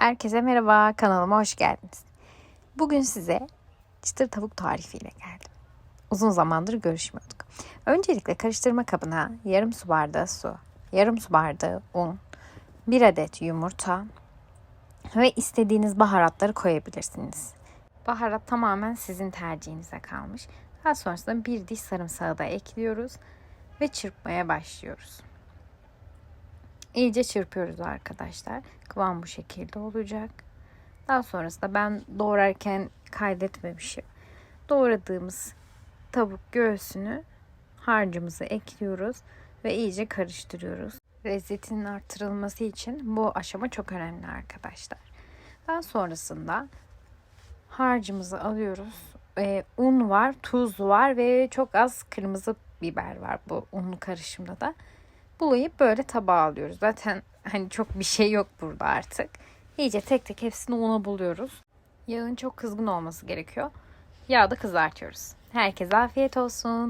Herkese merhaba, kanalıma hoş geldiniz. Bugün size çıtır tavuk tarifiyle geldim. Uzun zamandır görüşmüyorduk. Öncelikle karıştırma kabına yarım su bardağı su, yarım su bardağı un, bir adet yumurta ve istediğiniz baharatları koyabilirsiniz. Baharat tamamen sizin tercihinize kalmış. Daha sonrasında bir diş sarımsağı da ekliyoruz ve çırpmaya başlıyoruz. İyice çırpıyoruz arkadaşlar. Kıvam bu şekilde olacak. Daha sonrasında ben doğrarken kaydetmemişim. Doğradığımız tavuk göğsünü harcımızı ekliyoruz ve iyice karıştırıyoruz. Lezzetinin artırılması için bu aşama çok önemli arkadaşlar. Daha sonrasında harcımızı alıyoruz. Ee, un var, tuz var ve çok az kırmızı biber var bu unlu karışımda da bulayıp böyle tabağa alıyoruz. Zaten hani çok bir şey yok burada artık. İyice tek tek hepsini una buluyoruz. Yağın çok kızgın olması gerekiyor. Yağda kızartıyoruz. Herkese afiyet olsun.